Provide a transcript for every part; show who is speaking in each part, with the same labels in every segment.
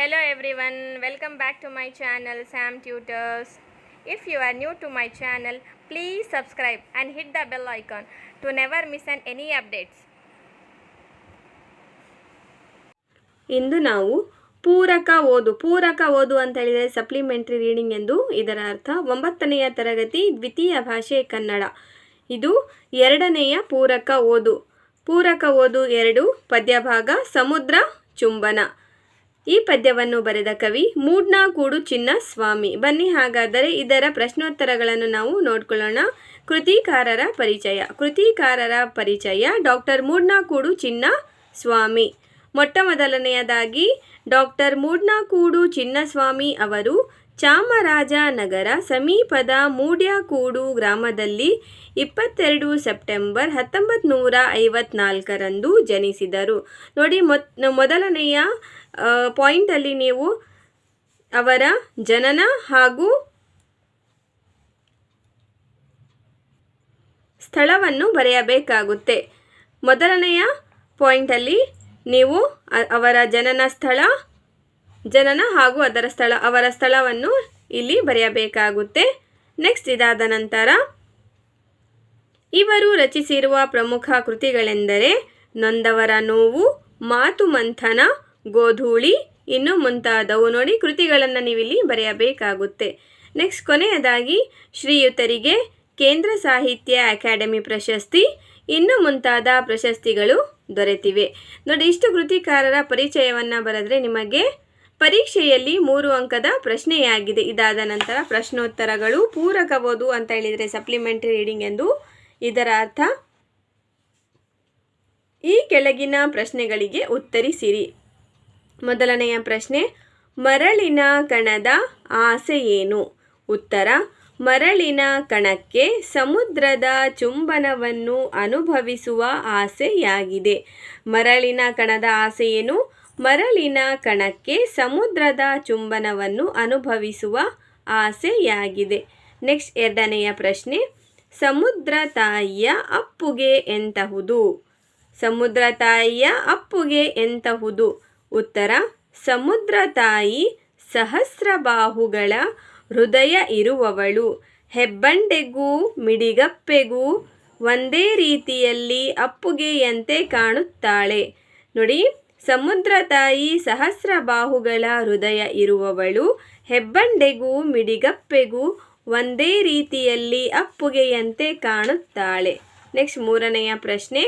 Speaker 1: Hello everyone, welcome back to my channel Sam Tutors. If you are new to my channel, please subscribe and hit the bell icon to never miss an any updates.
Speaker 2: ಇಂದು ನಾವು ಪೂರಕ ಓದು ಪೂರಕ ಓದು ಅಂತ ಹೇಳಿದರೆ supplementary reading ಎಂದು ಇದರ ಅರ್ಥ ಒಂಬತ್ತನೆಯ ತರಗತಿ ದ್ವಿತೀಯ ಭಾಷೆ ಕನ್ನಡ ಇದು ಎರಡನೆಯ ಪೂರಕ ಓದು ಪೂರಕ ಓದು ಎರಡು ಪದ್ಯಭಾಗ ಸಮುದ್ರ ಚುಂಬನ ಈ ಪದ್ಯವನ್ನು ಬರೆದ ಕವಿ ಮೂಡ್ನಾಕೂಡು ಚಿನ್ನ ಸ್ವಾಮಿ ಬನ್ನಿ ಹಾಗಾದರೆ ಇದರ ಪ್ರಶ್ನೋತ್ತರಗಳನ್ನು ನಾವು ನೋಡ್ಕೊಳ್ಳೋಣ. ಕೃತಿಕಾರರ ಪರಿಚಯ. ಕೃತಿಕಾರರ ಪರಿಚಯ ಡಾಕ್ಟರ್ ಮೂಡ್ನಾಕೂಡು ಚಿನ್ನ ಸ್ವಾಮಿ ಮೊಟ್ಟ ಮೊದಲನೆಯದಾಗಿ ಡಾಕ್ಟರ್ ಮೂಡ್ನಾಕೂಡು ಚಿನ್ನಸ್ವಾಮಿ ಅವರು ಚಾಮರಾಜನಗರ ಸಮೀಪದ ಮೂಡ್ಯಾಕೂಡು ಗ್ರಾಮದಲ್ಲಿ ಇಪ್ಪತ್ತೆರಡು ಸೆಪ್ಟೆಂಬರ್ ಹತ್ತೊಂಬತ್ತು ನೂರ ಐವತ್ನಾಲ್ಕರಂದು ಜನಿಸಿದರು. ನೋಡಿ ಮೊದಲನೆಯ ಪಾಯಿಂಟಲ್ಲಿ ನೀವು ಅವರ ಜನನ ಹಾಗೂ ಸ್ಥಳವನ್ನು ಬರೆಯಬೇಕಾಗುತ್ತೆ. ಮೊದಲನೆಯ ಪಾಯಿಂಟಲ್ಲಿ ನೀವು ಅವರ ಜನನ ಸ್ಥಳ, ಜನನ ಹಾಗೂ ಅದರ ಸ್ಥಳ, ಅವರ ಸ್ಥಳವನ್ನು ಇಲ್ಲಿ ಬರೆಯಬೇಕಾಗುತ್ತೆ. ನೆಕ್ಸ್ಟ್ ಇದಾದ ನಂತರ, ಇವರು ರಚಿಸಿರುವ ಪ್ರಮುಖ ಕೃತಿಗಳೆಂದರೆ ನೊಂದವರ ನೋವು, ಮಾತು ಮಂಥನ, ಗೋಧೂಳಿ, ಇನ್ನು ಮುಂತಾದವು. ನೋಡಿ, ಕೃತಿಗಳನ್ನು ನೀವಿಲ್ಲಿ ಬರೆಯಬೇಕಾಗುತ್ತೆ. ನೆಕ್ಸ್ಟ್ ಕೊನೆಯದಾಗಿ ಶ್ರೀಯುತರಿಗೆ ಕೇಂದ್ರ ಸಾಹಿತ್ಯ ಅಕಾಡೆಮಿ ಪ್ರಶಸ್ತಿ ಇನ್ನು ಮುಂತಾದ ಪ್ರಶಸ್ತಿಗಳು ದೊರೆತಿವೆ. ನೋಡಿ, ಇಷ್ಟು ಕೃತಿಕಾರರ ಪರಿಚಯವನ್ನು ಬರೆದ್ರೆ ನಿಮಗೆ ಪರೀಕ್ಷೆಯಲ್ಲಿ ಮೂರು ಅಂಕದ ಪ್ರಶ್ನೆಯಾಗಿದೆ. ಇದಾದ ನಂತರ ಪ್ರಶ್ನೋತ್ತರಗಳು ಪೂರಕ ಅಂತ ಹೇಳಿದರೆ ಸಪ್ಲಿಮೆಂಟರಿ ರೀಡಿಂಗ್ ಎಂದು ಇದರ ಅರ್ಥ. ಈ ಕೆಳಗಿನ ಪ್ರಶ್ನೆಗಳಿಗೆ ಉತ್ತರಿಸಿರಿ. ಮೊದಲನೆಯ ಪ್ರಶ್ನೆ, ಮರಳಿನ ಕಣದ ಆಸೆ ಏನು? ಉತ್ತರ ಮರಳಿನ ಕಣಕ್ಕೆ ಸಮುದ್ರದ ಚುಂಬನವನ್ನು ಅನುಭವಿಸುವ ಆಸೆಯಾಗಿದೆ. ಮರಳಿನ ಕಣದ ಆಸೆಯೇನು ಮರಳಿನ ಕಣಕ್ಕೆ ಸಮುದ್ರದ ಚುಂಬನವನ್ನು ಅನುಭವಿಸುವ ಆಸೆಯಾಗಿದೆ. ನೆಕ್ಸ್ಟ್ ಎರಡನೆಯ ಪ್ರಶ್ನೆ, ಸಮುದ್ರ ತಾಯಿಯ ಅಪ್ಪುಗೆ ಎಂತಹುದು? ಸಮುದ್ರ ತಾಯಿಯ ಅಪ್ಪುಗೆ ಎಂತಹುದು? ಉತ್ತರ, ಸಮುದ್ರ ತಾಯಿ ಸಹಸ್ರಬಾಹುಗಳ ಹೃದಯ ಇರುವವಳು. ಹೆಬ್ಬಂಡೆಗೂ ಮಿಡಿಗಪ್ಪೆಗೂ ಒಂದೇ ರೀತಿಯಲ್ಲಿ ಅಪ್ಪುಗೆಯಂತೆ ಕಾಣುತ್ತಾಳೆ. ನೋಡಿ, ಸಮುದ್ರ ತಾಯಿ ಸಹಸ್ರ ಬಾಹುಗಳ ಹೃದಯ ಇರುವವಳು. ಹೆಬ್ಬಂಡೆಗೂ ಮಿಡಿಗಪ್ಪೆಗೂ ಒಂದೇ ರೀತಿಯಲ್ಲಿ ಅಪ್ಪುಗೆಯಂತೆ ಕಾಣುತ್ತಾಳೆ. ನೆಕ್ಸ್ಟ್ ಮೂರನೆಯ ಪ್ರಶ್ನೆ,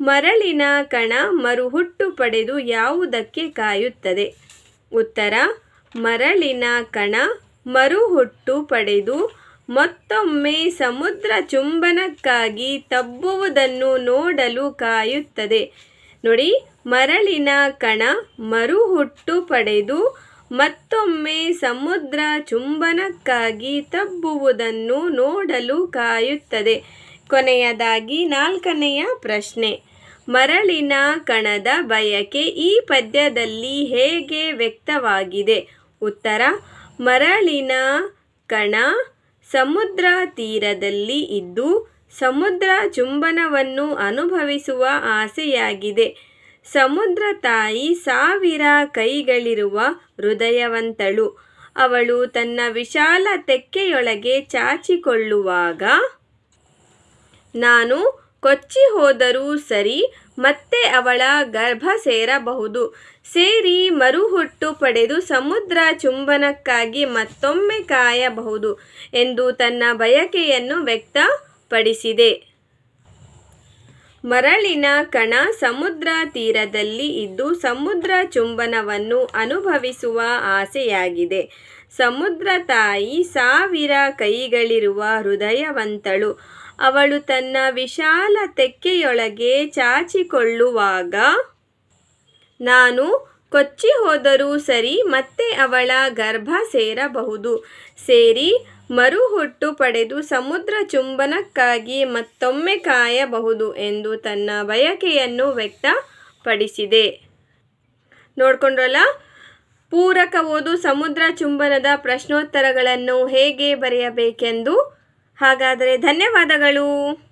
Speaker 2: ಮರಳಿನ ಕಣ ಮರುಹುಟ್ಟು ಪಡೆದು ಯಾವುದಕ್ಕೆ ಕಾಯುತ್ತದೆ? ಉತ್ತರ, ಮರಳಿನ ಕಣ ಮರುಹುಟ್ಟು ಪಡೆದು ಮತ್ತೊಮ್ಮೆ ಸಮುದ್ರ ಚುಂಬನಕ್ಕಾಗಿ ತಬ್ಬುವುದನ್ನು ನೋಡಲು ಕಾಯುತ್ತದೆ. ನೋಡಿ, ಮರಳಿನ ಕಣ ಮರುಹುಟ್ಟು ಪಡೆದು ಮತ್ತೊಮ್ಮೆ ಸಮುದ್ರ ಚುಂಬನಕ್ಕಾಗಿ ತಬ್ಬುವುದನ್ನು ನೋಡಲು ಕಾಯುತ್ತದೆ. ಕೊನೆಯದಾಗಿ ನಾಲ್ಕನೆಯ ಪ್ರಶ್ನೆ. ಮರಳಿನ ಕಣದ ಬಯಕೆ ಈ ಪದ್ಯದಲ್ಲಿ ಹೇಗೆ ವ್ಯಕ್ತವಾಗಿದೆ? ಉತ್ತರ ಮರಳಿನ ಕಣ ಸಮುದ್ರ ತೀರದಲ್ಲಿ ಇದ್ದು ಸಮುದ್ರ ಚುಂಬನವನ್ನು ಅನುಭವಿಸುವ ಆಸೆಯಾಗಿದೆ. ಸಮುದ್ರ ತಾಯಿ ಸಾವಿರ ಕೈಗಳಿರುವ ಹೃದಯವಂತಳು. ಅವಳು ತನ್ನ ವಿಶಾಲ ತೆಕ್ಕೆಯೊಳಗೆ ಚಾಚಿಕೊಳ್ಳುವಾಗ, ನಾನು ಕೊಚ್ಚಿ ಹೋದರೂ ಸರಿ ಮತ್ತೆ ಅವಳ ಗರ್ಭ ಸೇರಬಹುದು. ಸೇರಿ ಮರುಹುಟ್ಟು ಪಡೆದು ಸಮುದ್ರ ಚುಂಬನಕ್ಕಾಗಿ ಮತ್ತೊಮ್ಮೆ ಕಾಯಬಹುದು ಎಂದು ತನ್ನ ಬಯಕೆಯನ್ನು ವ್ಯಕ್ತಪಡಿಸಿದೆ. ಮರಳಿನ ಕಣ ಸಮುದ್ರ ತೀರದಲ್ಲಿ ಇದ್ದು ಸಮುದ್ರ ಚುಂಬನವನ್ನು ಅನುಭವಿಸುವ ಆಸೆಯಾಗಿದೆ. ಸಮುದ್ರ ತಾಯಿ ಸಾವಿರ ಕೈಗಳಿರುವ ಹೃದಯವಂತಳು. ಅವಳು ತನ್ನ ವಿಶಾಲ ತೆಕ್ಕೆಯೊಳಗೆ ಚಾಚಿಕೊಳ್ಳುವಾಗ, ನಾನು ಕೊಚ್ಚಿ ಹೋದರೂ ಸರಿ ಮತ್ತೆ ಅವಳ ಗರ್ಭ ಸೇರಬಹುದು. ಸೇರಿ ಮರುಹುಟ್ಟು ಪಡೆದು ಸಮುದ್ರ ಚುಂಬನಕ್ಕಾಗಿ ಮತ್ತೊಮ್ಮೆ ಕಾಯಬಹುದು ಎಂದು ತನ್ನ ಬಯಕೆಯನ್ನು ವ್ಯಕ್ತಪಡಿಸಿದೆ. ನೋಡ್ಕೊಂಡ್ರಲ್ಲ? ಪೂರಕ ಓದು ಸಮುದ್ರ ಚುಂಬನದ ಪ್ರಶ್ನೋತ್ತರಗಳನ್ನು ಹೇಗೆ ಬರೆಯಬೇಕೆಂದು? ಹಾಗಾದರೆ ಧನ್ಯವಾದಗಳು.